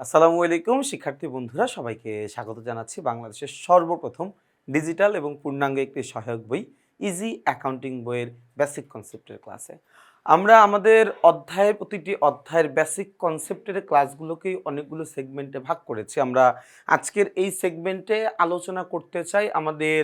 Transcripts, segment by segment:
আসসালামু আলাইকুম, শিক্ষার্থী বন্ধুরা, সবাইকে স্বাগত জানাচ্ছি বাংলাদেশের সর্বপ্রথম ডিজিটাল এবং পূর্ণাঙ্গ একটি সহায়ক বই ইজি অ্যাকাউন্টিং বইয়ের বেসিক কনসেপ্টের ক্লাসে আমরা আমাদের অধ্যায়ের প্রতিটি অধ্যায়ের বেসিক কনসেপ্টের ক্লাসগুলোকেই অনেকগুলো সেগমেন্টে ভাগ করেছি। আমরা আজকের এই সেগমেন্টে আলোচনা করতে চাই আমাদের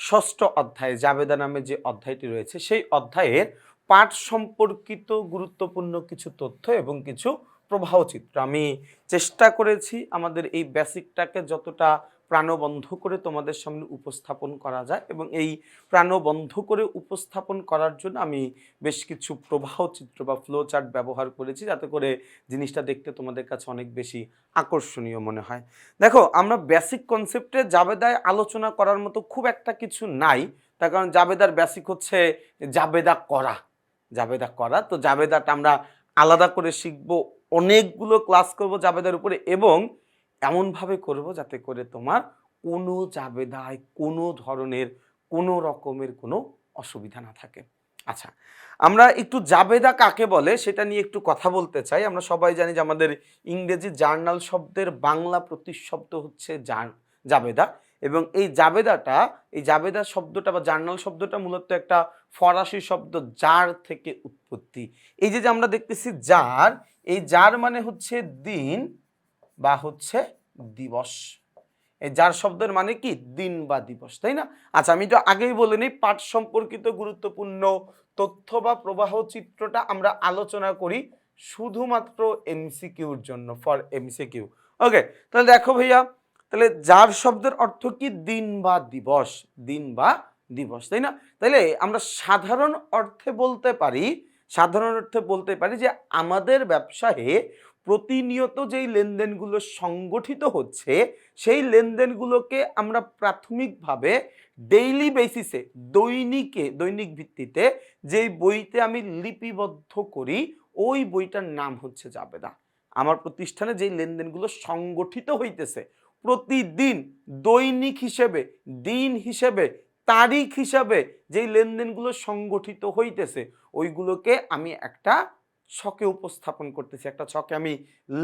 ষষ্ঠ অধ্যায়, জাবেদা নামে যে অধ্যায়টি রয়েছে, সেই অধ্যায়ের পাঠ সম্পর্কিত গুরুত্বপূর্ণ কিছু তথ্য এবং কিছু প্রবাহ চিত্র। আমি চেষ্টা করেছি আমাদের এই বেসিকটাকে যতটা প্রাণবন্ধ করে তোমাদের সামনে উপস্থাপন করা যায় এবং এই প্রাণবন্ধ করে উপস্থাপন করার জন্য আমি বেশ কিছু প্রবাহ চিত্র বা ফ্লো চার্ট ব্যবহার করেছি যাতে করে জিনিসটা দেখতে তোমাদের কাছে অনেক বেশি আকর্ষণীয় মনে হয়। দেখো, আমরা বেসিক কনসেপ্টে জাবেদায় আলোচনা করার মতো খুব একটা কিছু নাই। তার কারণ জাবেদার বেসিক হচ্ছে জাবেদা করা। জাবেদা করা, তো জাবেদাটা আমরা আলাদা করে শিখব অনেকগুলো ক্লাস করব জাবেদার উপরে এবং এমনভাবে করব যাতে করে তোমার কোনো জাবেদায়, কোনো ধরনের, কোনো রকমের কোনো অসুবিধা না থাকে। আচ্ছা আমরা একটু জাবেদা কাকে বলে সেটা নিয়ে একটু কথা বলতে চাই। আমরা সবাই জানি যে আমাদের ইংরেজি জার্নাল শব্দের বাংলা প্রতিশব্দ হচ্ছে জার- জাবেদা। এবং এই জাবেদাটা, এই জাবেদা শব্দটা বা জার্নাল শব্দটা মূলত একটা ফরাসি শব্দ, জার থেকে উৎপত্তি। এই যে আমরা দেখতেছি জার এই যার মানে হচ্ছে দিন বা হচ্ছে দিবস। এই যার শব্দের মানে কি? দিন বা দিবস, তাই না? আচ্ছা আমি তো আগেই বলে নিই, পাঠ সম্পর্কিত গুরুত্বপূর্ণ তথ্য বা প্রবাহ চিত্রটা আমরা আলোচনা করি শুধুমাত্র এমসিকিউর জন্য, ফর এমসিকিউ। ওকে, তাহলে দেখো ভাইয়া, তাহলে যার শব্দের অর্থ কি? দিন বা দিবস, দিন বা দিবস, তাই না? তাহলে আমরা সাধারণ অর্থে বলতে পারি সাধারণ অর্থে বলতে পারি যে আমাদের ব্যবসায়ে প্রতিনিয়ত যেই লেনদেনগুলো সংগঠিত হচ্ছে, সেই লেনদেনগুলোকে আমরা প্রাথমিকভাবে ডেইলি বেসিসে দৈনিকে, দৈনিক ভিত্তিতে যেই বইতে আমি লিপিবদ্ধ করি, ওই বইটার নাম হচ্ছে জাবেদা। আমার প্রতিষ্ঠানে যেই লেনদেনগুলো সংগঠিত হইতেছে, প্রতিদিন দৈনিক হিসেবে, দিন হিসেবে তারিখ হিসাবে যেই লেনদেনগুলো সংগঠিত হইতেছে, ওইগুলোকে আমি একটা ছকে উপস্থাপন করতেছি, একটা ছকে আমি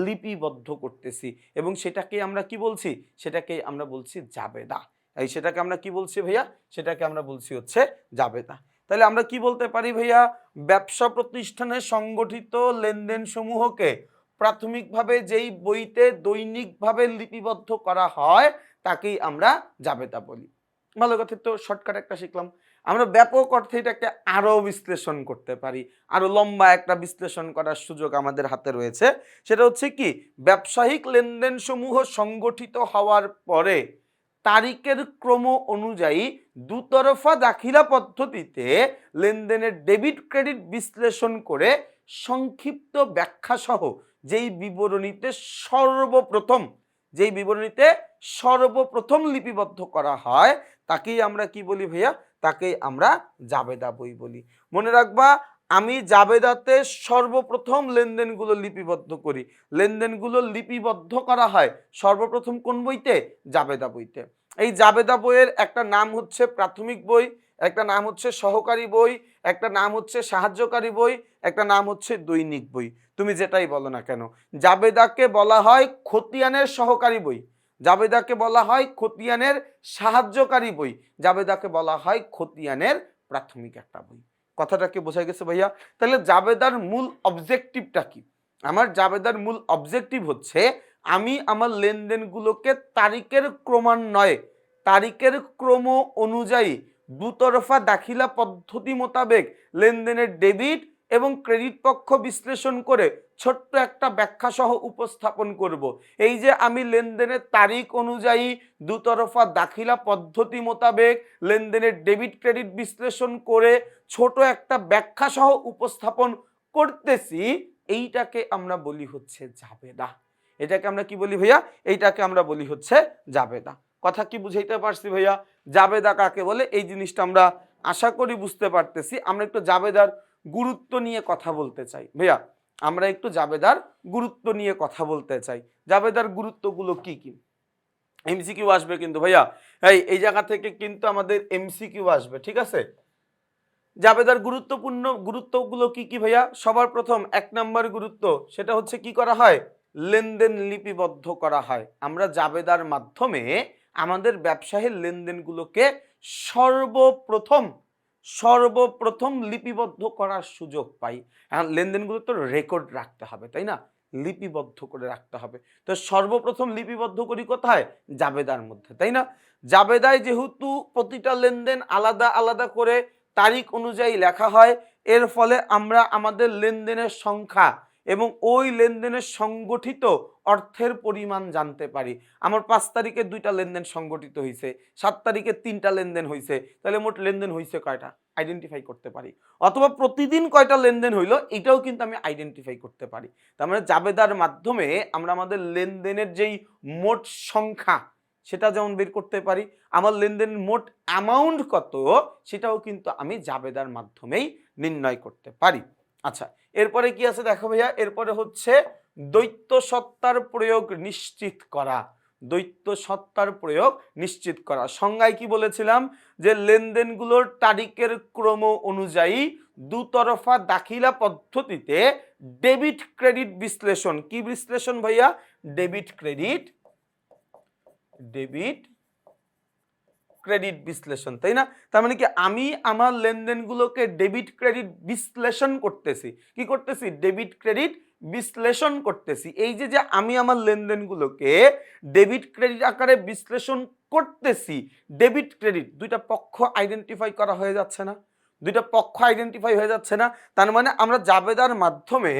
লিপিবদ্ধ করতেছি এবং সেটাকে আমরা কি বলছি? সেটাকে আমরা বলছি জাবেদা। এই সেটাকে আমরা কি বলছি ভাইয়া? সেটাকে আমরা বলছি হচ্ছে জাবেদা। তাহলে আমরা কি বলতে পারি ভাইয়া? ব্যবসা প্রতিষ্ঠানে সংগঠিত লেনদেন সমূহকে প্রাথমিকভাবে যেই বইতে দৈনিকভাবে লিপিবদ্ধ করা হয়, তাকেই আমরা জাবেদা বলি। ভালো কথা, তো শর্টকাট একটা শিখলাম। আমরা ব্যাপক অর্থে এটাকে আরও বিশ্লেষণ করতে পারি। আরও লম্বা একটা বিশ্লেষণ করার সুযোগ আমাদের হাতে রয়েছে। সেটা হচ্ছে কি, ব্যবসায়িক লেনদেন সমূহ সংগঠিত হওয়ার পরে তারিখের ক্রম অনুযায়ী দুতরফা দাখিলা পদ্ধতিতে লেনদেনের ডেবিট, ক্রেডিট বিশ্লেষণ করে সংক্ষিপ্ত ব্যাখ্যা সহ যেই বিবরণীতে সর্বপ্রথম, যেই বিবরণীতে সর্বপ্রথম লিপিবদ্ধ করা হয় তাকেই আমরা কি বলি ভাইয়া? তাকেই আমরা জাবেদা বই বলি। মনে রাখবা, আমি জাবেদাতে সর্বপ্রথম লেনদেনগুলো লিপিবদ্ধ করি। লেনদেনগুলো লিপিবদ্ধ করা হয় সর্বপ্রথম কোন বইতে? জাবেদা বইতে। এই জাবেদা বইয়ের একটা নাম হচ্ছে প্রাথমিক বই, একটা নাম হচ্ছে সহকারী বই, একটা নাম হচ্ছে সাহায্যকারী বই, একটা নাম হচ্ছে দৈনিক বই। তুমি যেটাই বলো না কেন। জাবেদাকে বলা হয় খতিয়ানের সহকারী বই। জাবেদাকে বলা হয় খতিয়ানের সাহায্যকারী বই। জাবেদাকে বলা হয় খতিয়ানের প্রাথমিক একটা বই। কথাটা কি বোঝা গেছে ভাইয়া? তাহলে জাবেদার মূল অবজেক্টিভটা কি? আমার জাবেদার মূল অবজেক্টিভ হচ্ছে, আমি আমার লেনদেনগুলোকে তারিখের ক্রমান্বয়ে, তারিখের ক্রম অনুযায়ী দুতরফা দাখিলা পদ্ধতি মোতাবেক লেনদেনের ডেবিট এবং ক্রেডিট পক্ষ বিশ্লেষণ করে ছোট্ট একটা ব্যাখ্যা সহ উপস্থাপন করব। এই যে আমি লেনদেনের তারিখ অনুযায়ী দুতরফা দাখিলা পদ্ধতি মোতাবেক লেনদেনের ডেবিট ক্রেডিট বিশ্লেষণ করে ছোট একটা ব্যাখ্যা সহ উপস্থাপন করতেছি, এইটাকে আমরা বলি হচ্ছে জাবেদা। এটাকে আমরা কি বলি ভাইয়া? এইটাকে আমরা বলি হচ্ছে জাবেদা। কথা কি বুঝাইতে পারছি ভাইয়া? জাবেদা কাকে বলে? এই জিনিসটা আমরা আশা করি বুঝতে পারতেছি। আমরা একটু জাবেদার গুরুত্ব নিয়ে কথা বলতে চাই। ভাইয়া আমরা একটু জাবেদার গুরুত্ব নিয়ে কথা বলতে চাই। জাবেদার গুরুত্বগুলো কি কি? এমসিকিউ আসবে কিন্তু ভাইয়া। এই এই জায়গা থেকে কিন্তু আমাদের এমসিকিউ আসবে, ঠিক আছে? জাবেদার গুরুত্বপূর্ণ গুরুত্বগুলো কি কি ভাইয়া? সবার প্রথম এক নাম্বার গুরুত্ব, সেটা হচ্ছে কি করা হয়? লেনদেন লিপিবদ্ধ করা হয়। আমরা জাবেদার মাধ্যমে আমাদের ব্যবসায়ের লেনদেনগুলোকে সর্বপ্রথম সর্বপ্রথম লিপিবদ্ধ করার সুযোগ পাই। এখন লেনদেনগুলো তো রেকর্ড রাখতে হবে, তাই না? লিপিবদ্ধ করে রাখতে হবে। তো সর্বপ্রথম লিপিবদ্ধ করি কোথায়? জাবেদার মধ্যে, তাই না? জাবেদায় যেহেতু প্রতিটা লেনদেন আলাদা আলাদা করে তারিখ অনুযায়ী লেখা হয়, এর ফলে আমরা আমাদের লেনদেনের সংখ্যা এবং ওই লেনদেনের সংগঠিত অর্থের পরিমাণ জানতে পারি। আমার পাঁচ তারিখে দুইটা লেনদেন সংগঠিত হয়েছে সাত তারিখে তিনটা লেনদেন হয়েছে তাহলে মোট লেনদেন হয়েছে কয়টা? আইডেন্টিফাই করতে পারি। অথবা প্রতিদিন কয়টা লেনদেন হইল, এটাও কিন্তু আমি আইডেন্টিফাই করতে পারি। তার মানে জাবেদার মাধ্যমে আমরা আমাদের লেনদেনের যেই মোট সংখ্যা, সেটা যেমন বের করতে পারি, আমার লেনদেনের মোট অ্যামাউন্ট কত, সেটাও কিন্তু আমি জাবেদার মাধ্যমেই নির্ণয় করতে পারি। আচ্ছা এরপরে কি আছে দেখো ভাইয়া? এরপরে হচ্ছে দ্বৈত সত্তার প্রয়োগ নিশ্চিত করা। দ্বৈত সত্তার প্রয়োগ নিশ্চিত করা। সংজ্ঞায় কি বলেছিলাম? যে লেনদেনগুলোর তারিখের ক্রম অনুযায়ী দুতরফা দাখিলা পদ্ধতিতে ডেবিট ক্রেডিট বিশ্লেষণ। কি বিশ্লেষণ ভাইয়া? ডেবিট ক্রেডিট, ডেবিট ক্রেডিট বিশ্লেষণ, তাই না? তার মানে কি আমি আমার লেনদেনগুলোকে ডেবিট ক্রেডিট বিশ্লেষণ করতেছি। কি করতেছি? ডেবিট ক্রেডিট বিশ্লেষণ করতেছি। এই যে যে আমি আমার লেনদেনগুলোকে ডেবিট ক্রেডিট আকারে বিশ্লেষণ করতেছি ডেবিট ক্রেডিট দুইটা পক্ষ আইডেন্টিফাই করা হয়ে যাচ্ছে না। দুইটা পক্ষ আইডেন্টিফাই হয়ে যাচ্ছে না। তার মানে আমরা জাবেদার মাধ্যমে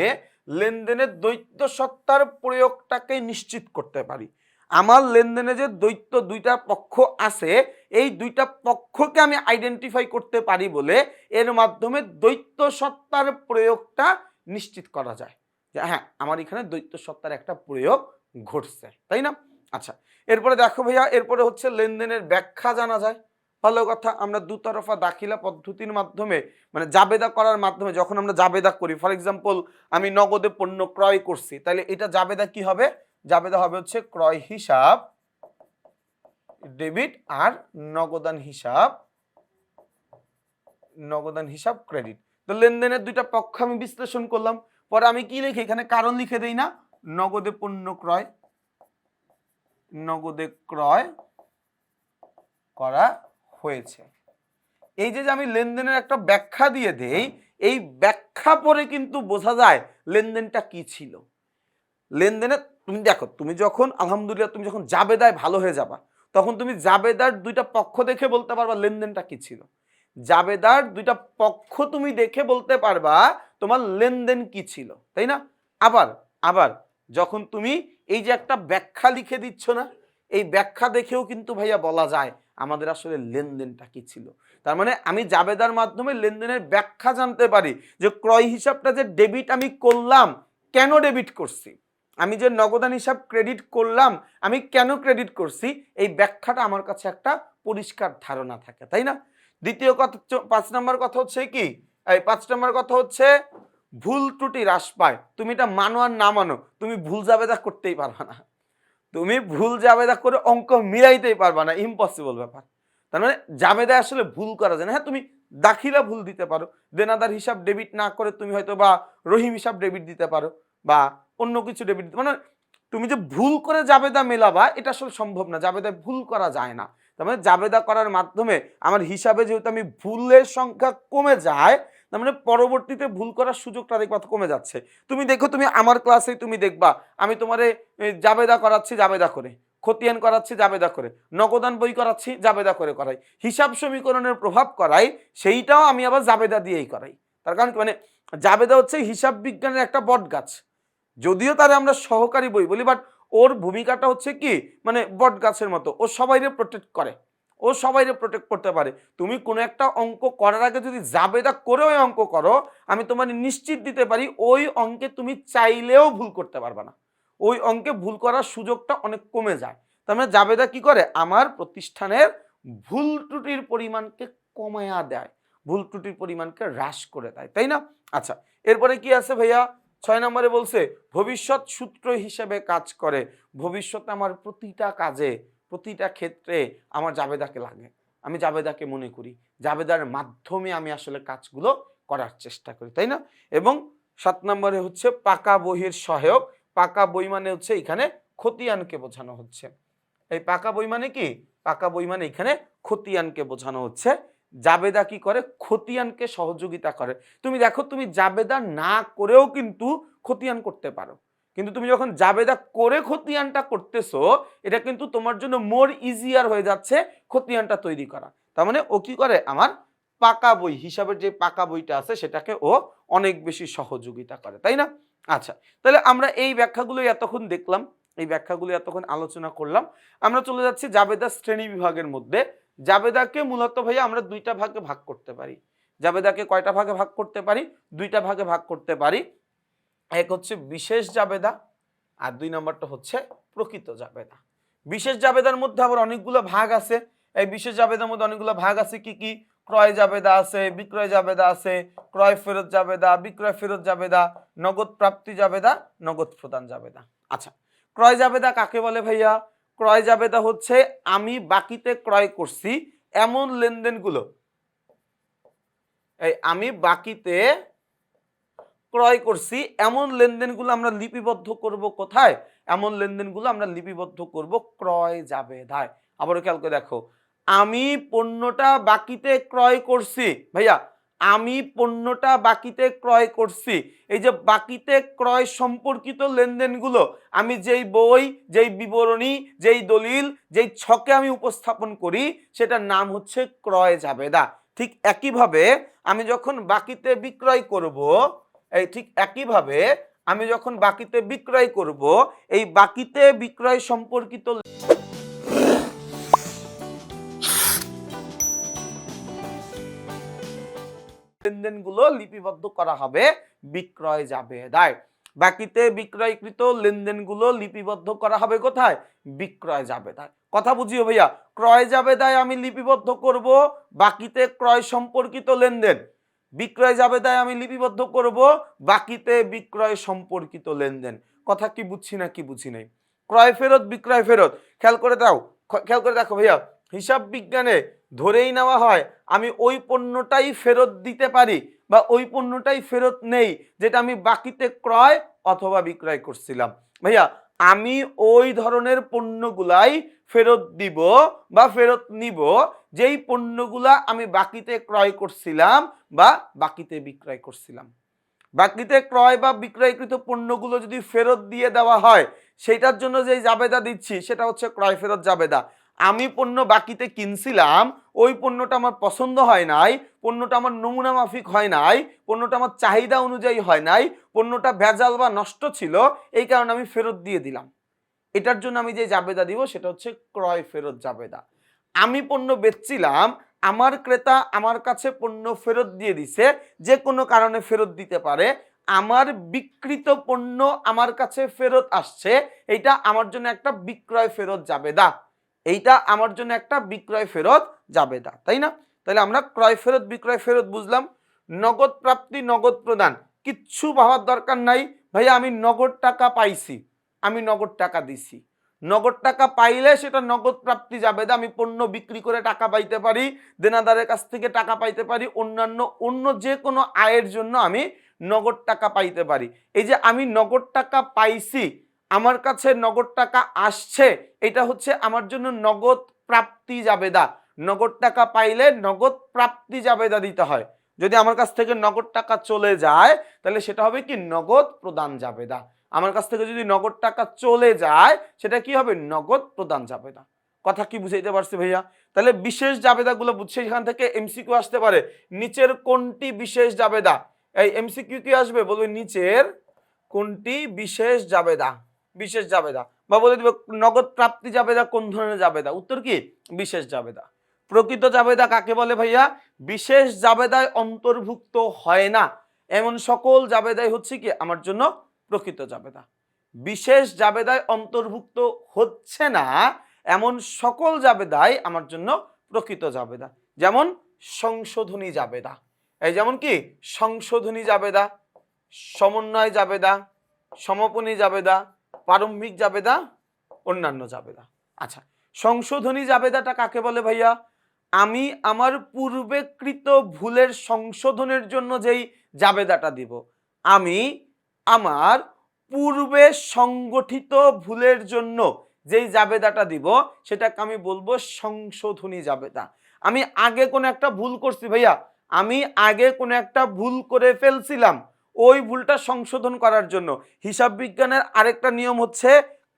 লেনদেনের দ্বৈত সত্তার প্রয়োগটাকে নিশ্চিত করতে পারি। আমার লেনদেনে যে দ্বৈত দুইটা পক্ষ আছে এই দুইটা পক্ষকে আমি আইডেন্টিফাই করতে পারি বলে এর মাধ্যমে দ্বৈত সত্তার প্রয়োগটা নিশ্চিত করা যায়। যে হ্যাঁ আমার এখানে দ্বৈত সত্তার একটা প্রয়োগ ঘটছে, তাই না? আচ্ছা এরপরে দেখো ভাইয়া, এরপরে হচ্ছে লেনদেনের ব্যাখ্যা জানা যায়। ভালো কথা, আমরা দুতরফা দাখিলা পদ্ধতির মাধ্যমে মানে জাবেদা করার মাধ্যমে যখন আমরা জাবেদা করি ফর এক্সাম্পল আমি নগদে পণ্য ক্রয় করছি তাহলে এটা জাবেদা কি হবে? জাবেদা হবে হচ্ছে ক্রয় হিসাব ডেবিট আর নগদান হিসাব নগদান হিসাব, ক্রেডিট। তো লেনদেনের দুইটা পক্ষ আমি বিশ্লেষণ করলাম। পরে আমি কি লিখি? এখানে কারণ লিখে দেই না। নগদে পণ্য ক্রয়, নগদে ক্রয় করা হয়েছে। এই যে আমি লেনদেনের একটা ব্যাখ্যা দিয়ে দেই, এই ব্যাখ্যা পরে কিন্তু বোঝা যায় লেনদেনটা কি ছিল। লেনদেনে তুমি দেখো, তুমি যখন, আলহামদুলিল্লাহ, তুমি যখন জাবেদায় ভালো হয়ে যাবা। তখন তুমি জাবেদার দুইটা পক্ষ দেখে বলতে পারবা লেনদেনটা কি ছিল। জাবেদার দুইটা পক্ষ তুমি দেখে বলতে পারবা তোমার লেনদেন কি ছিল, তাই না? আবার আবার যখন তুমি এই যে একটা ব্যাখ্যা লিখে দিচ্ছ না, এই ব্যাখ্যা দেখেও কিন্তু ভাইয়া বলা যায় আমাদের আসলে লেনদেনটা কি ছিল। তার মানে আমি জাবেদার মাধ্যমে লেনদেনের ব্যাখ্যা জানতে পারি যে ক্রয় হিসাবটা যে ডেবিট আমি করলাম, কেন ডেবিট করছি? আমি যে নগদান হিসাব ক্রেডিট করলাম, আমি কেন ক্রেডিট করছি? এই ব্যাখ্যাটা আমার কাছে একটা পরিষ্কার ধারণা থাকে, তাই না? দ্বিতীয় কথা পাঁচ নম্বর কথা হচ্ছে কি? এই পাঁচ নম্বর কথা হচ্ছে, ভুল ত্রুটি হ্রাস পায়। তুমি এটা মানো আর না মানো, তুমি ভুল জাবেদা করতেই পারবা না। তুমি ভুল জাবেদা করে অঙ্ক মিলাইতেই পারবা না ইম্পসিবল ব্যাপার। তার মানে জাবেদা আসলে ভুল করা যায় না। হ্যাঁ তুমি দাখিলা ভুল দিতে পারো, দেনাদার হিসাব ডেবিট না করে তুমি হয়তো বা রহিম হিসাব ডেবিট দিতে পারো, বা অন্য কিছু ডেবিট মানে তুমি যে ভুল করে জাবেদা মেলাবা, এটা আসলে সম্ভব না। জাবেদা ভুল করা যায় না। তার মানে জাবেদা করার মাধ্যমে আমার হিসাবে যেহেতু আমি ভুলের সংখ্যা কমে যায়, তার মানে পরবর্তীতে ভুল করার সুযোগটা দেখবা কমে যাচ্ছে। তুমি দেখো, তুমি আমার ক্লাসে তুমি দেখবা, আমি তোমারে জাবেদা করাচ্ছি, জাবেদা করে। খতিয়ান করাচ্ছি, জাবেদা করে। নগদান বই করাচ্ছি, জাবেদা করে করাই। হিসাব সমীকরণের প্রভাব করাই, সেইটাও আমি আবার জাবেদা দিয়েই করাই। তার কারণ মানে জাবেদা হচ্ছে হিসাব বিজ্ঞানের একটা বট গাছ যদিও তারে আমরা সহকারী বই বলি বাট ওর ভূমিকাটা হচ্ছে কি? মানে বট গাছের মতো। ও সবাইরে প্রোটেক্ট করে। ও সবাইরে প্রোটেক্ট করতে পারে। তুমি কোনো একটা অঙ্ক করার আগে যদি জাবেদা করে ওই অঙ্ক করো, আমি তোমার নিশ্চিত দিতে পারি ওই অঙ্কে তুমি চাইলেও ভুল করতে পারবে না। ওই অঙ্কে ভুল করার সুযোগটা অনেক কমে যায়। তার মানে জাবেদা কি করে? আমার প্রতিষ্ঠানের ভুল ত্রুটির পরিমাণকে কমায়া দেয়। ভুল ত্রুটির পরিমাণকে হ্রাস করে দেয়। তাই না? আচ্ছা এরপরে কি আছে ভাইয়া? ছয় নম্বরে বলছে, ভবিষ্যৎ সূত্র হিসেবে কাজ করে। ভবিষ্যতে আমার প্রতিটা কাজে, প্রতিটা ক্ষেত্রে আমার জাবেদাকে লাগে। আমি জাবেদাকে মনে করি। জাবেদার মাধ্যমে আমি আসলে কাজগুলো করার চেষ্টা করি, তাই না? এবং সাত নম্বরে হচ্ছে, পাকা বহির সহায়ক। পাকা বই মানে হচ্ছে এখানে খতিয়ানকে বোঝানো হচ্ছে। এই পাকা বই মানে কি? পাকা বই মানে এখানে খতিয়ানকে বোঝানো হচ্ছে। জাবেদা কি করে? খতিয়ানকে সহযোগিতা করে। তুমি দেখো, তুমি জাবেদা না করেও কিন্তু খতিয়ান করতে পারো। কিন্তু তুমি যখন জাবেদা করে খতিয়ানটা করতেছো, এটা কিন্তু তোমার জন্য মোর ইজিয়ার হয়ে যাচ্ছে খতিয়ানটা তৈরি করা। তার মানে ও কি করে? আমার পাকা বই, হিসাবের যে পাকা বইটা আছে, সেটাকে ও অনেক বেশি সহযোগিতা করে, তাই না? আচ্ছা তাহলে আমরা এই ব্যাখ্যাগুলো এতক্ষণ দেখলাম। এই ব্যাখ্যাগুলো এতক্ষণ আলোচনা করলাম। আমরা চলে যাচ্ছি জাবেদা শ্রেণি বিভাগের মধ্যে। জাবেদাকে মূলত ভাইয়া আমরা দুইটা ভাগে ভাগ করতে পারি। জাবেদাকে কয়টা ভাগে ভাগ করতে পারি? দুইটা ভাগে ভাগ করতে পারি। এক হচ্ছে বিশেষ জাবেদা আর দুই নম্বরটা হচ্ছে প্রকৃত জাবেদা। বিশেষ জাবেদার মধ্যে আবার অনেকগুলো ভাগ আছে। এই বিশেষ জাবেদার মধ্যে অনেকগুলো ভাগ আছে কি কি? ক্রয় জাবেদা আছে, বিক্রয় জাবেদা আছে, ক্রয় ফেরত জাবেদা, বিক্রয় ফেরত জাবেদা, নগদ প্রাপ্তি জাবেদা, নগদ প্রদান জাবেদা। আচ্ছা ক্রয় জাবেদা কাকে বলে ভাইয়া? ক্রয় জাবেদা হচ্ছে, আমি বাকিতে ক্রয় করছি এমন লেনদেনগুলো। এই আমি বাকিতে ক্রয় করছি এমন লেনদেনগুলো আমরা লিপিবদ্ধ করব কোথায়? এমন লেনদেনগুলো আমরা লিপিবদ্ধ করব ক্রয় জাবেদায়। আবারও খেয়াল করে দেখো, আমি পণ্যটা বাকিতে ক্রয় করছি। ভাইয়া আমি পণ্যটা বাকিতে ক্রয় করছি। এই যে বাকিতে ক্রয় সম্পর্কিত লেনদেনগুলো, আমি যেই বই, যেই বিবরণী, যেই দলিল, যেই ছকে আমি উপস্থাপন করি, সেটার নাম হচ্ছে ক্রয় জাবেদা ঠিক একইভাবে আমি যখন বাকিতে বিক্রয় করব, এই ঠিক একইভাবে আমি যখন বাকিতে বিক্রয় করব, এই বাকিতে বিক্রয় সম্পর্কিত লেনদেনগুলো লিপিবদ্ধ করা হবে, বিক্রয় যাবে। দায়। বাকিতে বিক্রয়কৃত লেনদেনগুলো লিপিবদ্ধ করা হবে কোথায়? বিক্রয় যাবে। দায়। কথা বুঝিও ভাইয়া, ক্রয় যাবে দায় আমি লিপিবদ্ধ করব, বাকিতে ক্রয় সম্পর্কিত লেনদেন। বিক্রয় যাবে দায় আমি লিপিবদ্ধ করব, বাকিতে বিক্রয় সম্পর্কিত লেনদেন। কথা কি বুঝছি না কি বুঝি নাই? ক্রয় ফেরত, বিক্রয় ফেরত। খেয়াল করে দাও খেয়াল করে দেখো ভাইয়া, হিসাব বিজ্ঞানে ধরেই নেওয়া হয়, আমি ওই পণ্যটাই ফেরত দিতে পারি বা ওই পণ্যটাই ফেরত নেই, যেটা আমি বাকিতে ক্রয় অথবা বিক্রয় করছিলাম। ভাইয়া, আমি ওই ধরনের পণ্যগুলাই ফেরত দিব বা ফেরত নিব, যেই পণ্যগুলা আমি বাকিতে ক্রয় করছিলাম বা বাকিতে বিক্রয় করছিলাম। বাকিতে ক্রয় বা বিক্রয়কৃত পণ্যগুলো যদি ফেরত দিয়ে দেওয়া হয় সেটার জন্য যেই জাবেদা দিচ্ছি, সেটা হচ্ছে ক্রয় ফেরত জাবেদা। আমি পণ্য বাকিতে কিনছিলাম, ওই পণ্যটা আমার পছন্দ হয় নাই, পণ্যটা আমার নমুনা মাফিক হয় নাই, পণ্যটা আমার চাহিদা অনুযায়ী হয় নাই, পণ্যটা ভেজাল বা নষ্ট ছিল, এই কারণে আমি ফেরত দিয়ে দিলাম। এটার জন্য আমি যে জাবেদা দিব সেটা হচ্ছে ক্রয় ফেরত জাবেদা। আমি পণ্য বেচছিলাম, আমার ক্রেতা আমার কাছে পণ্য ফেরত দিয়ে দিছে, যে কোনো কারণে ফেরত দিতে পারে, আমার বিকৃত পণ্য আমার কাছে ফেরত আসছে এটা আমার জন্য একটা বিক্রয় ফেরত জাবেদা। এইটা আমার জন্য একটা বিক্রয় ফেরত জাবেদা তাই না? তাহলে আমরা ক্রয় ফেরত, বিক্রয় ফেরত বুঝলাম। নগদ প্রাপ্তি, নগদ প্রদান, কিচ্ছু ভাবার দরকার নাই। ভাইয়া, আমি নগদ টাকা পাইছি, আমি নগদ টাকা দিছি। নগদ টাকা পাইলে সেটা নগদ প্রাপ্তি যাবে আমি পণ্য বিক্রি করে টাকা পাইতে পারি, দেনাদারের কাছ থেকে টাকা পাইতে পারি, অন্যান্য, অন্য যে কোনো আয়ের জন্য আমি নগদ টাকা পাইতে পারি। এই যে আমি নগদ টাকা পাইছি আমার কাছে নগদ টাকা আসছে, এটা হচ্ছে আমার জন্য নগদ প্রাপ্তি জাবেদা। নগদ টাকা পাইলে নগদ প্রাপ্তি জাবেদা দিতে হয়। যদি আমার কাছ থেকে নগদ টাকা চলে যায়, তাহলে সেটা হবে কি? নগদ প্রদান জাবেদা। আমার কাছ থেকে যদি নগদ টাকা চলে যায়, সেটা কি হবে? নগদ প্রদান জাবেদা। কথা কি বুঝাইতে পারছি ভাইয়া? তাহলে বিশেষ জাবেদাগুলো বুঝছে, এখান থেকে এমসিকিউ আসতে পারে। নিচের কোনটি বিশেষ জাবেদা? এই এমসিকিউ কি আসবে? বলবে নিচের কোনটি বিশেষ জাবেদা? বিশেষ জাবেদা। বা বলে দিবে, নগদ প্রাপ্তি জাবেদা কোন ধরনের জাবেদা? উত্তর কি? বিশেষ জাবেদা। প্রকৃত জাবেদা কাকে বলে ভাইয়া? বিশেষ জাবেদায় অন্তর্ভুক্ত হয় না। এমন সকল জাবেদাই হচ্ছে কি? আমার জন্য প্রকৃত জাবেদা। বিশেষ জাবেদায় অন্তর্ভুক্ত হচ্ছে না, এমন সকল জাবেদাই আমার জন্য প্রকৃত জাবেদা। যেমন সংশোধনী জাবেদা। এই যেমন কি? সংশোধনী জাবেদা, সমন্বয় জাবেদা, সমাপনী জাবেদা প্রারম্ভিক জাবেদা অন্যান্য জাবেদা। আচ্ছা। সংশোধনী জাবেদাটা কাকে বলে ভাইয়া? আমি আমার পূর্বেকৃত ভুলের সংশোধনের জন্য যেই জাবেদাটা দিব আমি আমার পূর্বে সংগঠিত ভুলের জন্য যেই জাবেদাটা দিব সেটাকে আমি বলব সংশোধনী জাবেদা। আমি আগে কোনো একটা ভুল করছি ভাইয়া। আমি আগে কোনো একটা ভুল করে ফেলছিলাম। ওই ভুলটা সংশোধন করার জন্য। হিসাব বিজ্ঞানের আরেকটা নিয়ম হচ্ছে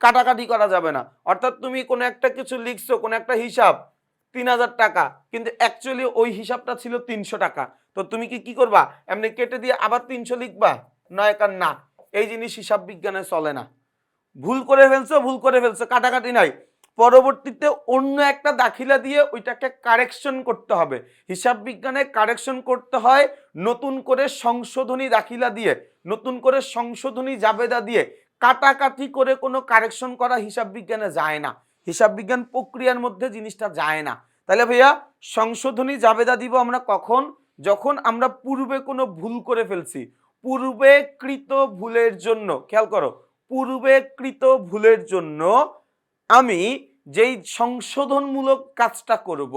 কাটাকাটি করা যাবে না। অর্থাৎ তুমি কোনো একটা কিছু লিখছো, কোনো একটা হিসাব, তিন হাজার টাকা, কিন্তু অ্যাকচুয়ালি ওই হিসাবটা ছিল তিনশো টাকা। তো তুমি কি কি করবা? এমনি কেটে দিয়ে আবার তিনশো লিখবা? নয় কার না। এই জিনিস হিসাব বিজ্ঞানে চলে না। ভুল করে ফেলছো, ভুল করে ফেলছো, কাটাকাটি নাই। পরবর্তীতে অন্য একটা দাখিলা দিয়ে ওইটাকে কারেকশন করতে হবে। হিসাব বিজ্ঞানে কারেকশন করতে হয় নতুন করে সংশোধনী দাখিলা দিয়ে, নতুন করে সংশোধনী জাবেদা দিয়ে। কাটাকাটি করে কোনো কারেকশন করা হিসাব বিজ্ঞানে যায় না। হিসাব বিজ্ঞান প্রক্রিয়ার মধ্যে জিনিসটা যায় না। তাহলে ভাইয়া, সংশোধনী জাবেদা দিব আমরা কখন? যখন আমরা পূর্বে কোনো ভুল করে ফেলছি। পূর্বে কৃত ভুলের জন্য, খেয়াল করো পূর্বে কৃত ভুলের জন্য আমি যেই সংশোধনমূলক কাজটা করব,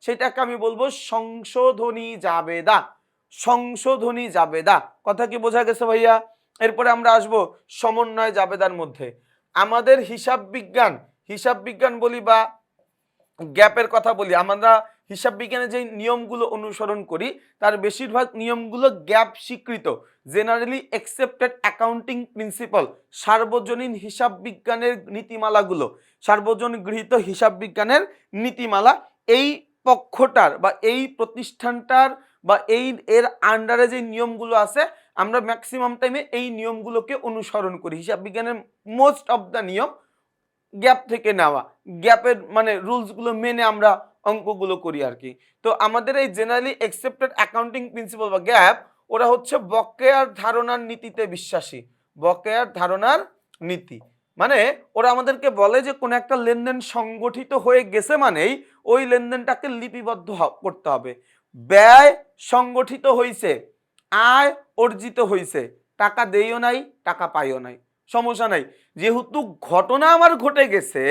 সেটাকে আমি বলব সংশোধনী জাবেদা। সংশোধনী জাবেদা। কথা কি বোঝা গেছে ভাইয়া? এরপরে আমরা আসব সমন্বয় জাবেদার মধ্যে। আমাদের হিসাব বিজ্ঞান হিসাব বিজ্ঞান বলি বা গ্যাপের কথা বলি, আমরা হিসাব বিজ্ঞানে যে নিয়মগুলো অনুসরণ করি, তার বেশিরভাগ নিয়মগুলো গ্যাপ স্বীকৃত। জেনারেলি অ্যাকসেপ্টেড অ্যাকাউন্টিং প্রিন্সিপাল সার্বজনীন হিসাব বিজ্ঞানের নীতিমালাগুলো, সার্বজনীন গৃহীত হিসাব বিজ্ঞানের নীতিমালা, এই পক্ষটার বা এই প্রতিষ্ঠানটার বা এই এর আন্ডারে যে নিয়মগুলো আছে, আমরা ম্যাক্সিমাম টাইমে এই নিয়মগুলোকে অনুসরণ করি। হিসাব বিজ্ঞানের মোস্ট অফ দ্য নিয়ম গ্যাপ থেকে নেওয়া। গ্যাপের মানে রুলসগুলো মেনে আমরা অঙ্কগুলো করি আর কি তো আমাদের এই জেনারেলি অ্যাকসেপ্টেড অ্যাকাউন্টিং প্রিন্সিপাল বা গ্যাপ ওরা হচ্ছে বকেয়ার ধারণার নীতিতে বিশ্বাসী। বকেয়ার ধারণার নীতি। মানে ওরা আমাদেরকে বলে যে কোনো একটা লেনদেন সংগঠিত হয়ে গেছে মানেই ওই লেনদেনটাকে লিপিবদ্ধ করতে হবে। ব্যয় সংগঠিত হয়েছে আয় অর্জিত হয়েছে টাকা দেইও নাই, টাকা পাইও নাই। সমস্যা নাই। যেহেতু ঘটনা আমার ঘটে গেছে,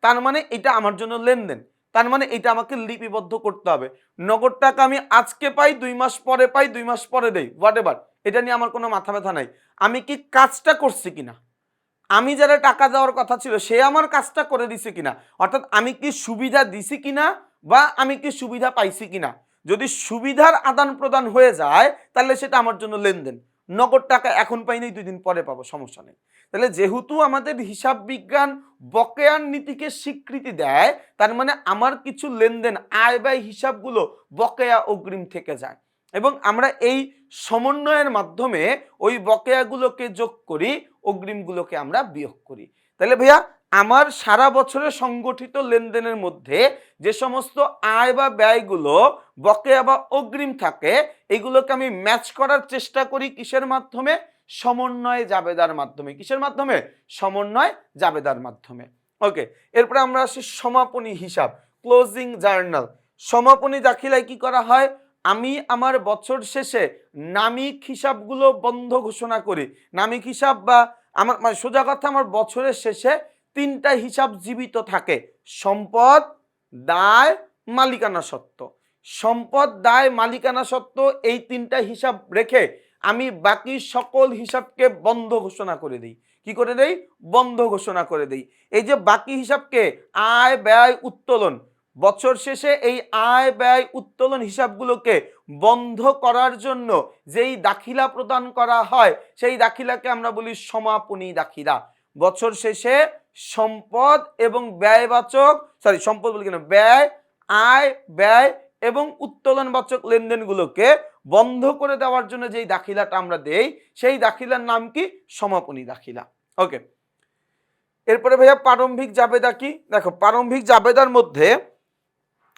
তার মানে এটা আমার জন্য লেনদেন। তার মানে এটা আমাকে লিপিবদ্ধ করতে হবে। নগদ টাকা আমি আজকে পাই, দুই মাস পরে পাই, দুই মাস পরে দেই হোয়াট এভার এটা নিয়ে আমার কোনো মাথা ব্যথা নাই। আমি কি কাজটা করছি কিনা? আমি যারা টাকা দেওয়ার কথা ছিল, সে আমার কাজটা করে দিছে কিনা? অর্থাৎ আমি কি সুবিধা দিছি কিনা বা আমি কি সুবিধা পাইছি কিনা? যদি সুবিধার আদান প্রদান হয়ে যায়, তাহলে সেটা আমার জন্য লেনদেন। নগদ টাকা এখন পাইনি দুই দিন পরে পাবো, সমস্যা নেই। তাহলে যেহেতু আমাদের হিসাব বিজ্ঞান বকেয়ার নীতিকে স্বীকৃতি দেয়, তার মানে আমার কিছু লেনদেন, আয় ব্যয় হিসাবগুলো বকেয়া অগ্রিম থেকে যায়। এবং আমরা এই সমন্বয়ের মাধ্যমে ওই বকেয়াগুলোকে যোগ করি, অগ্রিমগুলোকে আমরা বিয়োগ করি। তাহলে ভাইয়া, আমার সারা বছরে সংগঠিত লেনদেনের মধ্যে যে সমস্ত আয় বা ব্যয়গুলো বকেয়া বা অগ্রিম থাকে, এগুলোকে আমি ম্যাচ করার চেষ্টা করি কিসের মাধ্যমে? সমন্বয় জাবেদার মাধ্যমে। কিসের মাধ্যমে? সমন্বয় জাবেদার মাধ্যমে। ওকে এরপরে আমরা আসি সমাপনী হিসাব ক্লোজিং জার্নাল সমাপনী দাখিলায় কি করা হয়? আমি আমার বছর শেষে নামিক হিসাবগুলো বন্ধ ঘোষণা করি। নামিক হিসাব বা আমার মানে সোজা কথা, আমার বছরের শেষে তিনটা হিসাব জীবিত থাকে। সম্পদ, দায়, মালিকানা সত্ত্ব। সম্পদ, দায়, মালিকানা সত্ত্ব, এই তিনটা হিসাব রেখে আমি বাকি সকল হিসাবকে বন্ধ ঘোষণা করে দিই। কি করে দেই? বন্ধ ঘোষণা করে দেই। এই যে বাকি হিসাবকে আয়, ব্যয়, উত্তোলন, বছর শেষে এই আয়, ব্যয়, উত্তোলন হিসাবগুলোকে বন্ধ করার জন্য যেই দাখিলা প্রদান করা হয়, সেই দাখিলাকে আমরা বলি সমাপনী দাখিলা। বছর শেষে সম্পদ এবং ব্যয়বাচক সরি সম্পদ বলি কেন ব্যয়, আয়, ব্যয় এবং উত্তোলনবাচক লেনদেনগুলোকে বন্ধ করে দেওয়ার জন্য যেই দাখিলাটা আমরা দেই, সেই দাখিলার নাম কি? সমাপনী দাখিলা। ওকে এরপরে ভাইয়া প্রারম্ভিক জাবেদা কি? দেখো, প্রারম্ভিক জাবেদার মধ্যে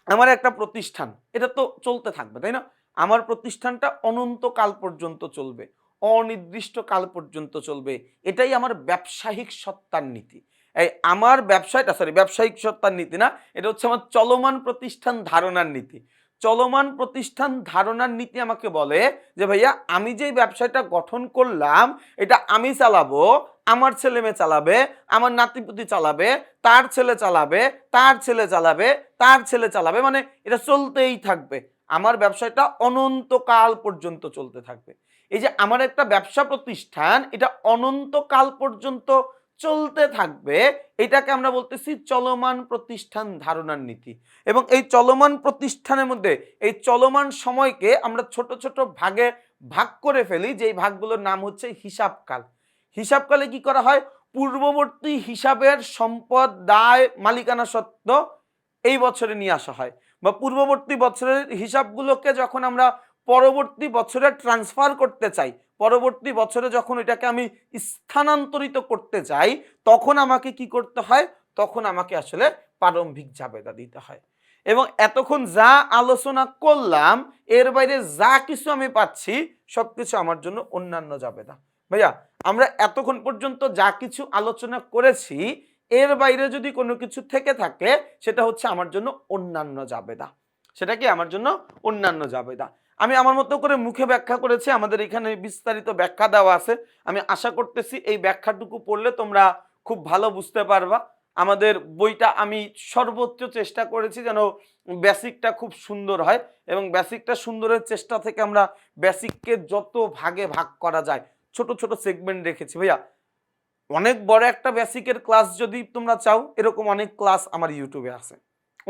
আমার একটা প্রতিষ্ঠান, এটা তো চলতে থাকবে, তাই না? আমার প্রতিষ্ঠানটা অনন্তকাল পর্যন্ত চলবে অনির্দিষ্ট কাল পর্যন্ত চলবে, এটাই আমার ব্যবসায়িক সত্তার নীতি। এই আমার ব্যবসায়টা সরি ব্যবসায়িক সত্তার নীতি না, এটা হচ্ছে আমার চলমান প্রতিষ্ঠান ধারণার নীতি। চলমান প্রতিষ্ঠান ধারণার নীতি আমাকে বলে যে, ভাইয়া, আমি যেই ব্যবসাটা গঠন করলাম, এটা আমি চালাবো, আমার ছেলে মেয়ে চালাবে, আমার নাতিপুতি চালাবে, তার ছেলে চালাবে, তার ছেলে চালাবে, তার ছেলে চালাবে। মানে এটা চলতেই থাকবে। আমার ব্যবসাটা অনন্তকাল পর্যন্ত চলতে থাকবে। এই যে, আমার একটা ব্যবসা প্রতিষ্ঠান, এটা অনন্তকাল পর্যন্ত চলতে থাকবে, এটাকে আমরা বলতেছি চলমান প্রতিষ্ঠান ধারণার নীতি। এবং এই চলমান প্রতিষ্ঠানের মধ্যে, এই চলমান সময়কে আমরা ছোট ছোট ভাগে ভাগ করে ফেলি, যেই ভাগগুলোর নাম হচ্ছে হিসাবকাল। হিসাবকালে কি করা হয়? পূর্ববর্তী হিসাবের সম্পদ, দায়, মালিকানা সত্ত্ব এই বছরে নিয়ে আসা হয়। বা পূর্ববর্তী বছরের হিসাবগুলোকে যখন আমরা পরবর্তী বছরে ট্রান্সফার করতে চাই। পরবর্তী বছরে যখন এটাকে আমি স্থানান্তরিত করতে চাই তখন আমাকে কি করতে হয়? তখন আমাকে আসলে প্রারম্ভিক জাবেদা দিতে হয়। এবং এতক্ষণ যা আলোচনা করলাম, এর বাইরে যা কিছু আমি পাচ্ছি সব কিছু আমার জন্য অন্যান্য জাবেদা। ভাইয়া, আমরা এতক্ষণ পর্যন্ত যা কিছু আলোচনা করেছি, এর বাইরে যদি কোনো কিছু থেকে থাকে, সেটা হচ্ছে আমার জন্য অন্যান্য জাবেদা। সেটা কি আমার জন্য? অন্যান্য জাবেদা। আমি আমার মতো করে মুখে ব্যাখ্যা করেছি, আমাদের এখানে বিস্তারিত ব্যাখ্যা দেওয়া আছে। আমি আশা করতেছি এই ব্যাখ্যাটুকু পড়লে তোমরা খুব ভালো বুঝতে পারবা। আমাদের বইটা আমি সর্বোচ্চ চেষ্টা করেছি যেন বেসিকটা খুব সুন্দর হয় এবং বেসিকটা সুন্দরের চেষ্টা থেকে আমরা বেসিককে যত ভাগে ভাগ করা যায়, ছোট ছোট সেগমেন্ট রেখেছি। ভাইয়া, অনেক বড় একটা বেসিকের ক্লাস যদি তোমরা চাও, এরকম অনেক ক্লাস আমার ইউটিউবে আছে।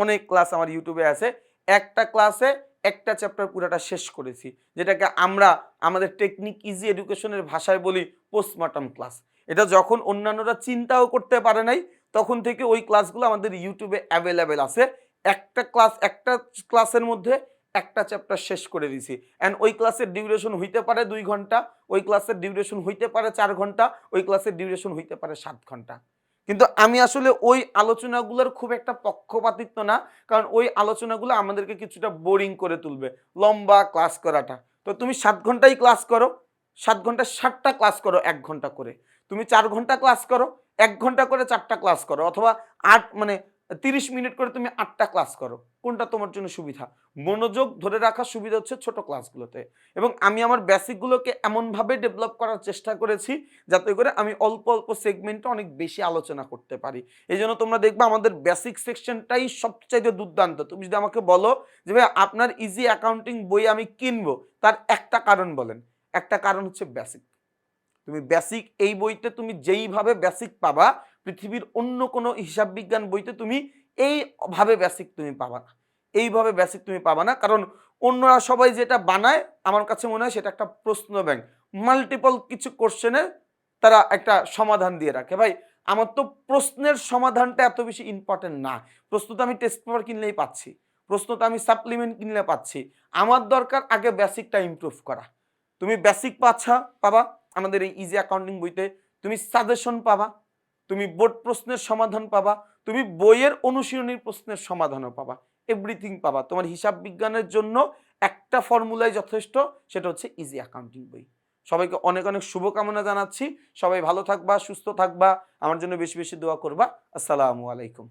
অনেক ক্লাস আমার ইউটিউবে আছে। একটা ক্লাসে একটা চ্যাপ্টার পুরোটা শেষ করেছি, যেটাকে আমরা আমাদের টেকনিক ইজি এডুকেশনের ভাষায় বলি পোস্টমর্টম ক্লাস এটা যখন অন্যান্যরা চিন্তাও করতে পারে নাই, তখন থেকে ওই ক্লাসগুলো আমাদের ইউটিউবে অ্যাভেলেবেল আছে। একটা ক্লাস একটা ক্লাসের মধ্যে একটা চ্যাপ্টার শেষ করে দিছি। অ্যান্ড ওই ক্লাসের ডিউরেশন হইতে পারে দুই ঘণ্টা, ওই ক্লাসের ডিউরেশন হইতে পারে চার ঘণ্টা, ওই ক্লাসের ডিউরেশন হইতে পারে সাত ঘণ্টা। কিন্তু আমি আসলে ওই আলোচনাগুলোর খুব একটা পক্ষপাতিত্ব না, কারণ ওই আলোচনাগুলো আমাদেরকে কিছুটা বোরিং করে তুলবে, লম্বা ক্লাস করাটা। তো তুমি সাত ঘন্টাই ক্লাস করো, সাত ঘণ্টা ষাটটা ক্লাস করো এক ঘণ্টা করে। তুমি চার ঘণ্টা ক্লাস করো, এক ঘণ্টা করে চারটা ক্লাস করো, অথবা আট মানে তিরিশ মিনিট করে তুমি আটটা ক্লাস করো। কোনটা তোমার জন্য সুবিধা? মনোযোগ ধরে রাখার সুবিধা হচ্ছে ছোট ক্লাসগুলোতে। এবং আমি আমার বেসিকগুলোকে এমনভাবে ডেভেলপ করার চেষ্টা করেছি যাতে করে আমি অল্প অল্প সেগমেন্টে অনেক বেশি আলোচনা করতে পারি। এই জন্য তোমরা দেখবে আমাদের বেসিক সেকশনটাই সবচাইতে দুর্দান্ত। তুমি যদি আমাকে বলো যে ভাই আপনার ইজি অ্যাকাউন্টিং বই আমি কিনবো? তার একটা কারণ বলেন। একটা কারণ হচ্ছে বেসিক। তুমি বেসিক এই বইতে তুমি যেইভাবে বেসিক পাবা পৃথিবীর অন্য কোনো হিসাব বিজ্ঞান বইতে তুমি এইভাবে বেসিক তুমি পাবা না। এইভাবে বেসিক তুমি পাবা না, কারণ অন্যরা সবাই যেটা বানায়, আমার কাছে মনে হয় সেটা একটা প্রশ্ন ব্যাংক মাল্টিপল কিছু কোশ্চেনে তারা একটা সমাধান দিয়ে রাখে। ভাই, আমার তো প্রশ্নের সমাধানটা এত বেশি ইম্পর্টেন্ট না। প্রশ্ন তো আমি টেস্ট পেপার কিনলেই পাচ্ছি। প্রশ্ন তো আমি সাপ্লিমেন্ট কিনলে পাচ্ছি। আমার দরকার আগে বেসিকটা ইমপ্রুভ করা। তুমি বেসিক পাচ্ছা পাবা। আমাদের এই ইজি অ্যাকাউন্টিং বইতে তুমি সাজেশন পাবা। তুমি বোর্ড প্রশ্নের সমাধান পাবা, তুমি বইয়ের অনুশীলনীর প্রশ্নের সমাধানও পাবা এভরিথিং পাবা। তোমার হিসাব বিজ্ঞানের জন্য একটা ফর্মুলাই যথেষ্ট, সেটা হচ্ছে ইজি অ্যাকাউন্টিং বই। সবাইকে অনেক অনেক শুভকামনা জানাচ্ছি। সবাই ভালো থাকবা, সুস্থ থাকবা। আমার জন্য বেশি বেশি দোয়া করবা। আসসালামু আলাইকুম।